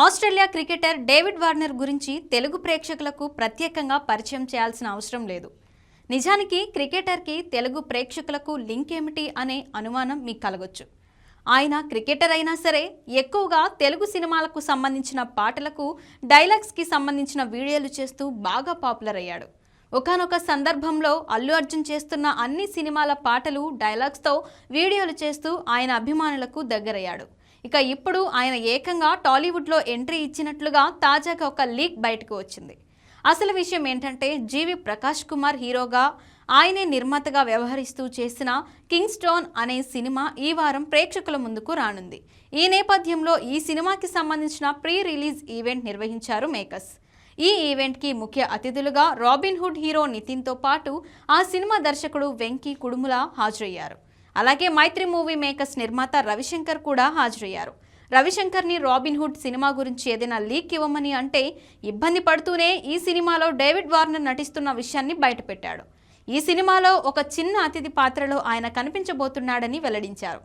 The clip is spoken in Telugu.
ఆస్ట్రేలియా క్రికెటర్ డేవిడ్ వార్నర్ గురించి తెలుగు ప్రేక్షకులకు ప్రత్యేకంగా పరిచయం చేయాల్సిన అవసరం లేదు. నిజానికి క్రికెటర్కి తెలుగు ప్రేక్షకులకు లింక్ ఏమిటి అనే అనుమానం మీకు కలగొచ్చు. ఆయన క్రికెటర్ అయినా సరే ఎక్కువగా తెలుగు సినిమాలకు సంబంధించిన పాటలకు డైలాగ్స్కి సంబంధించిన వీడియోలు చేస్తూ బాగా పాపులర్ అయ్యాడు. ఒకానొక సందర్భంలో అల్లు అర్జున్ చేస్తున్న అన్ని సినిమాల పాటలు డైలాగ్స్తో వీడియోలు చేస్తూ ఆయన అభిమానులకు దగ్గరయ్యాడు. ఇక ఇప్పుడు ఆయన ఏకంగా టాలీవుడ్లో ఎంట్రీ ఇచ్చినట్లుగా తాజాగా ఒక లీక్ బయటకు వచ్చింది. అసలు విషయం ఏంటంటే జీవి ప్రకాష్ కుమార్ హీరోగా ఆయనే నిర్మాతగా వ్యవహరిస్తూ చేసిన కింగ్స్టోన్ అనే సినిమా ఈ వారం ప్రేక్షకుల ముందుకు రానుంది. ఈ నేపథ్యంలో ఈ సినిమాకి సంబంధించిన ప్రీ రిలీజ్ ఈవెంట్ నిర్వహించారు మేకర్స్. ఈ ఈవెంట్కి ముఖ్య అతిథులుగా రాబిన్ హుడ్ హీరో నితిన్తో పాటు ఆ సినిమా దర్శకుడు వెంకీ కుడుముల హాజరయ్యారు. అలాగే మైత్రి మూవీ మేకర్స్ నిర్మాత రవిశంకర్ కూడా హాజరయ్యారు. రవిశంకర్ని రాబిన్ హుడ్ సినిమా గురించి ఏదైనా లీక్ ఇవ్వమని అంటే ఇబ్బంది పడుతూనే ఈ సినిమాలో డేవిడ్ వార్నర్ నటిస్తున్న విషయాన్ని బయటపెట్టాడు. ఈ సినిమాలో ఒక చిన్న అతిథి పాత్రలో ఆయన కనిపించబోతున్నాడని వెల్లడించారు.